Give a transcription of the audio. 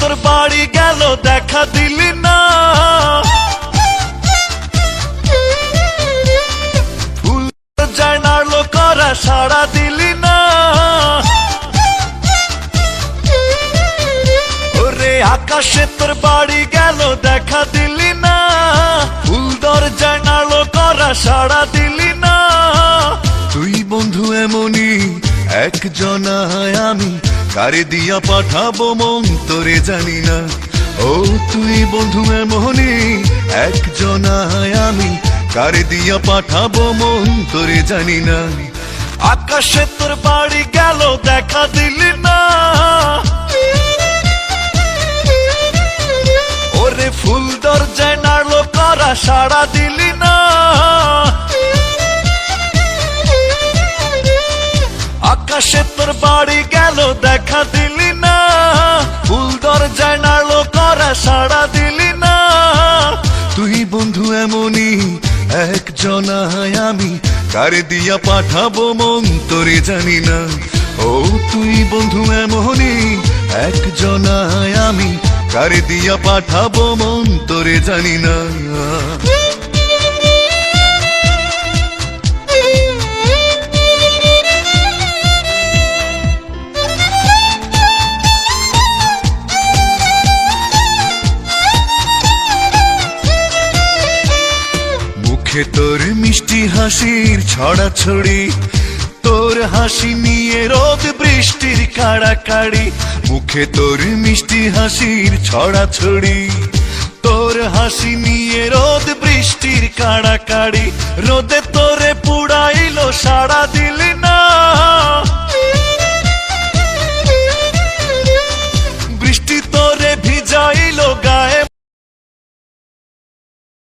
তোর বাড়ি গেল, দেখা দিলি না। যায় নাড়লো করা সাড়া দিলি না। ওরে আকাশে তোর বাড়ি গেল, দেখা দিলি না। ফুল দরজায় নাড়লো করা সাড়া দিলি না। তুই বন্ধু এমনই একজনায় আমি কারে দিয়া পাঠাবো মন তোরে জানি না। ও তুই বন্ধু এমনই, একজনায় আমি কারে দিয়া পাঠাবো মন তোরে জানি না। আকাশে তোর বাড়ি গেল, দেখা দিলি না। ওরে ফুল দরজায় নাড়লো করা, সাড়া দিলি বাড়ি গেল, দেখা দিলি না। ফুল দরজায় নাড়লো, করা সাড়া দিলি না। তুই বন্ধু এমনই একজনায় আমি, কারে দিয়া পাঠাবো মন, তোরে জানি না। ও, তুই বন্ধু এমনই একজনায় আমি, কারে দিয়া পাঠাবো মন, তোরে জানি না। মুখে তোর মিষ্টি হাসির ছড়াছড়ি। তোর হাসি নিয়ে রোদ বৃষ্টির কাড়া কাড়ি মুখে তোর মিষ্টি হাসির ছড়াছড়ি। তোর হাসি নিয়ে রোদ বৃষ্টির কাড়া কাড়ি রোদে তোরে